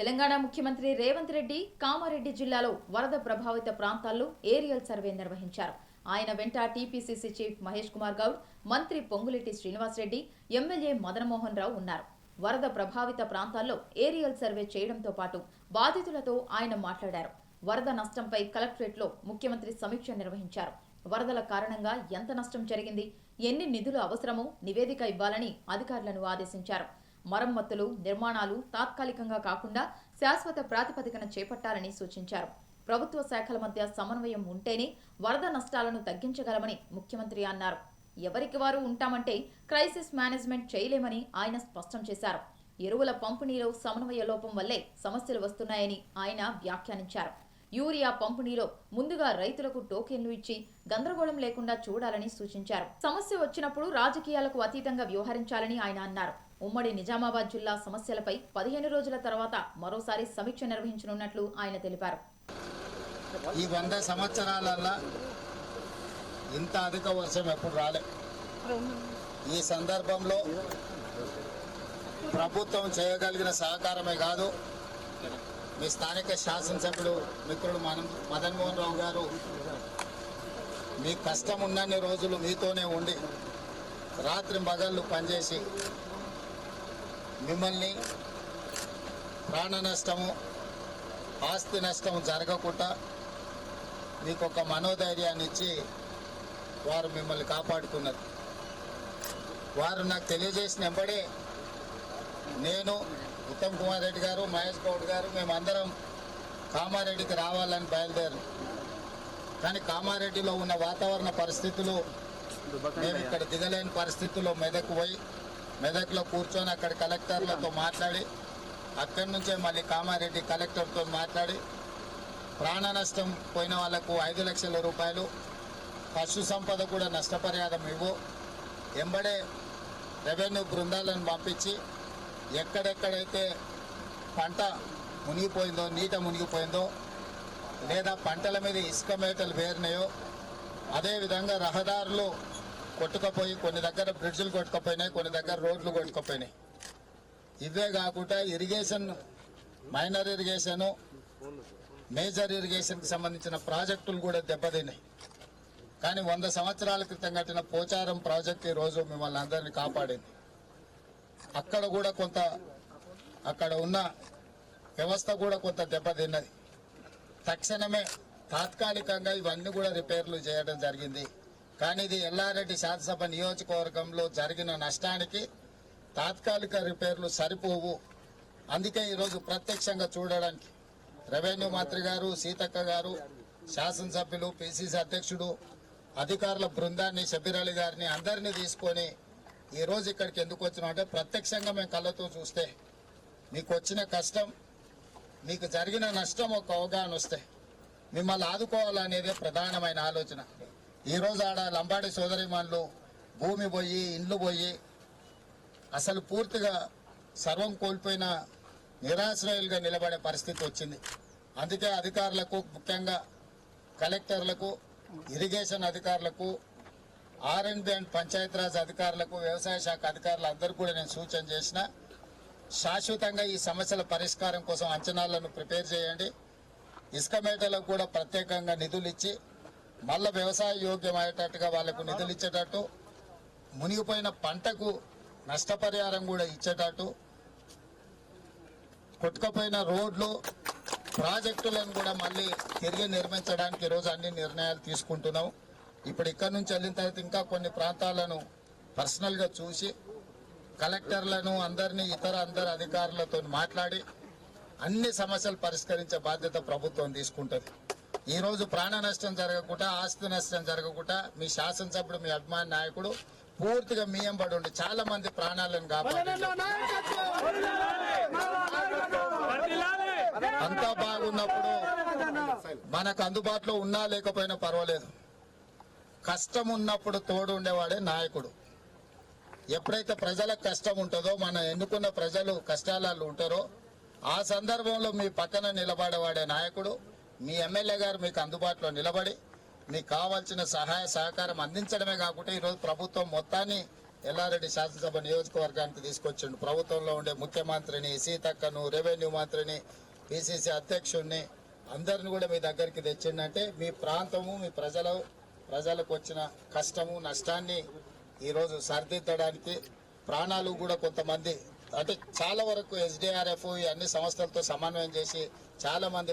తెలంగాణ ముఖ్యమంత్రి రేవంత్ రెడ్డి కామారెడ్డి జిల్లాలో వరద ప్రభావిత ప్రాంతాల్లో ఏరియల్ సర్వే నిర్వహించారు. ఆయన వెంట టీపీసీసీ చీఫ్ మహేష్ కుమార్ గౌడ్ మంత్రి పొంగులెట్టి శ్రీనివాసరెడ్డి ఎమ్మెల్యే మదనమోహన్ రావు ఉన్నారు. వరద ప్రభావిత ప్రాంతాల్లో ఏరియల్ సర్వే చేయడంతో పాటు బాధితులతో ఆయన మాట్లాడారు. వరద నష్టంపై కలెక్టరేట్లో ముఖ్యమంత్రి సమీక్ష నిర్వహించారు. వరదల కారణంగా ఎంత నష్టం జరిగింది ఎన్ని నిధులు అవసరమో నివేదిక ఇవ్వాలని అధికారులను ఆదేశించారు. మరమ్మతులు నిర్మాణాలు తాత్కాలికంగా కాకుండా శాశ్వత ప్రాతిపదికన చేపట్టాలని సూచించారు. ప్రభుత్వ శాఖల మధ్య సమన్వయం ఉంటేనే వరద నష్టాలను తగ్గించగలమని ముఖ్యమంత్రి అన్నారు. ఎవరికి వారు ఉంటామంటే క్రైసిస్ మేనేజ్మెంట్ చేయలేమని ఆయన స్పష్టం చేశారు. ఎరువుల పంపిణీలో సమన్వయ లోపం వల్లే సమస్యలు వస్తున్నాయని ఆయన వ్యాఖ్యానించారు. యూరియా పంపిణీలో ముందుగా రైతులకు టోకెన్లు ఇచ్చి గందరగోళం లేకుండా చూడాలని సూచించారు. సమస్య వచ్చినప్పుడు రాజకీయాలకు అతీతంగా వ్యవహరించాలని ఆయన అన్నారు. ఉమ్మడి నిజామాబాద్ జిల్లా సమస్యలపై పదిహేను రోజుల తర్వాత మరోసారి సమీక్ష నిర్వహించనున్నట్లు ఆయన తెలిపారు. ఈ వంద సంవత్సరాలల్లా ఇంత అధిక వర్షం ఎప్పుడు రాలే. ఈ సందర్భంలో ప్రభుత్వం చేయగలిగిన సహకారమే కాదు మీ స్థానిక శాసనసభ్యుడు మిత్రుడు మనం మదన్ మోహన్ రావు గారు మీ కష్టం ఉన్నన్ని రోజులు మీతోనే ఉండి రాత్రి మగళ్ళు పనిచేసి మిమ్మల్ని ప్రాణ నష్టము ఆస్తి నష్టం జరగకుండా మీకు ఒక మనోధైర్యాన్ని ఇచ్చి వారు మిమ్మల్ని కాపాడుకున్నారు. వారు నాకు తెలియజేసిన వెంబడే నేను ఉత్తమ్ కుమార్ రెడ్డి గారు మహేష్ గౌడ్ గారు మేమందరం కామారెడ్డికి రావాలని బయలుదేరాం కానీ కామారెడ్డిలో ఉన్న వాతావరణ పరిస్థితులు మేము ఇక్కడ దిగలేని పరిస్థితుల్లో మెదకు పోయి మెదక్లో కూర్చొని అక్కడ కలెక్టర్లతో మాట్లాడి అక్కడి నుంచే మళ్ళీ కామారెడ్డి కలెక్టర్తో మాట్లాడి ప్రాణ నష్టం పోయిన వాళ్ళకు ఐదు లక్షల రూపాయలు పశు సంపద కూడా నష్టపరిహారం ఇవ్వు ఎంబడే రెవెన్యూ బృందాలను పంపించి ఎక్కడెక్కడైతే పంట మునిగిపోయిందో నీట మునిగిపోయిందో లేదా పంటల మీద ఇసుక మేటలు వేరినాయో అదేవిధంగా రహదారులు కొట్టుకపోయి కొన్ని దగ్గర బ్రిడ్జ్లు కొట్టుకపోయినాయి కొన్ని దగ్గర రోడ్లు కొట్టుకపోయినాయి. ఇవే కాకుండా ఇరిగేషన్ మైనర్ ఇరిగేషను మేజర్ ఇరిగేషన్కి సంబంధించిన ప్రాజెక్టులు కూడా దెబ్బతిన్నాయి. కానీ వంద సంవత్సరాల క్రితం కట్టిన పోచారం ప్రాజెక్ట్ ఈ రోజు మిమ్మల్ని అందరినీ కాపాడింది. అక్కడ కూడా కొంత అక్కడ ఉన్న వ్యవస్థ కూడా కొంత దెబ్బతిన్నది. తక్షణమే తాత్కాలికంగా ఇవన్నీ కూడా రిపేర్లు చేయడం జరిగింది. కానీ ఇది ఎల్లారెడ్డి శాసనసభ నియోజకవర్గంలో జరిగిన నష్టానికి తాత్కాలిక రిపేర్లు సరిపోవు. అందుకే ఈరోజు ప్రత్యక్షంగా చూడడానికి రెవెన్యూ మంత్రి గారు సీతక్క గారు శాసనసభ్యులు పిసిసి అధ్యక్షుడు అధికారుల బృందాన్ని షబీర్ గారిని అందరినీ తీసుకొని ఈ రోజు ఇక్కడికి ఎందుకు వచ్చినాం అంటే ప్రత్యక్షంగా మేము కళ్ళతో చూస్తే మీకు వచ్చిన కష్టం మీకు జరిగిన నష్టం ఒక అవగాహన వస్తే మిమ్మల్ని ఆదుకోవాలనేదే ప్రధానమైన ఆలోచన. ఈరోజు ఆడ లంబాడి సోదరిమాన్లు భూమి పోయి ఇండ్లు పోయి అసలు పూర్తిగా సర్వం కోల్పోయిన నిరాశ్రయులుగా నిలబడే పరిస్థితి వచ్చింది. అందుకే అధికారులకు ముఖ్యంగా కలెక్టర్లకు ఇరిగేషన్ అధికారులకు ఆర్ అండ్ అండ్ పంచాయతీరాజ్ అధికారులకు వ్యవసాయ శాఖ అధికారులు అందరికీ కూడా నేను సూచన చేసిన శాశ్వతంగా ఈ సమస్యల పరిష్కారం కోసం అంచనాలను ప్రిపేర్ చేయండి. ఇసుక మేటలకు కూడా ప్రత్యేకంగా నిధులు ఇచ్చి మళ్ళా వ్యవసాయ యోగ్యం అయ్యేటట్టుగా వాళ్ళకు నిధులు ఇచ్చేటట్టు మునిగిపోయిన పంటకు నష్టపరిహారం కూడా ఇచ్చేటట్టు కొట్టుకపోయిన రోడ్లు ప్రాజెక్టులను కూడా మళ్ళీ తిరిగి నిర్మించడానికి ఈరోజు అన్ని నిర్ణయాలు తీసుకుంటున్నాం. ఇప్పుడు ఇక్కడ నుంచి వెళ్ళిన తర్వాత ఇంకా కొన్ని ప్రాంతాలను పర్సనల్గా చూసి కలెక్టర్లను అందరినీ ఇతర అందరు అధికారులతో మాట్లాడి అన్ని సమస్యలు పరిష్కరించే బాధ్యత ప్రభుత్వం తీసుకుంటుంది. ఈ రోజు ప్రాణ నష్టం జరగకుండా ఆస్తి నష్టం జరగకుండా మీ శాసనసభ్యుడు మీ అభిమాన నాయకుడు పూర్తిగా మీ ఎంబడి ఉండి చాలా మంది ప్రాణాలను కాపాడు అంతా బాగున్నప్పుడు మనకు అందుబాటులో ఉన్నా లేకపోయినా పర్వాలేదు. కష్టం ఉన్నప్పుడు తోడు ఉండేవాడే నాయకుడు. ఎప్పుడైతే ప్రజలకు కష్టం ఉంటుందో మనం ఎన్నుకున్న ప్రజలు కష్టాలలో ఉంటారో ఆ సందర్భంలో మీ పక్కన నిలబడేవాడే నాయకుడు. మీ ఎమ్మెల్యే గారు మీకు అందుబాటులో నిలబడి మీకు కావాల్సిన సహాయ సహకారం అందించడమే కాకుండా ఈరోజు ప్రభుత్వం మొత్తాన్ని ఎల్లారెడ్డి శాసనసభ నియోజకవర్గానికి తీసుకొచ్చిండు. ప్రభుత్వంలో ఉండే ముఖ్యమంత్రిని సీతక్కను రెవెన్యూ మంత్రిని పిసిసి అధ్యక్షుడిని అందరిని కూడా మీ దగ్గరికి తెచ్చిండంటే మీ ప్రాంతము మీ ప్రజలు ప్రజలకు వచ్చిన కష్టము నష్టాన్ని ఈరోజు సరిదిద్దడానికి ప్రాణాలు కూడా కొంతమంది అంటే చాలా వరకు ఎస్డిఆర్ఎఫ్ ఈ అన్ని సంస్థలతో సమన్వయం చేసి చాలా మంది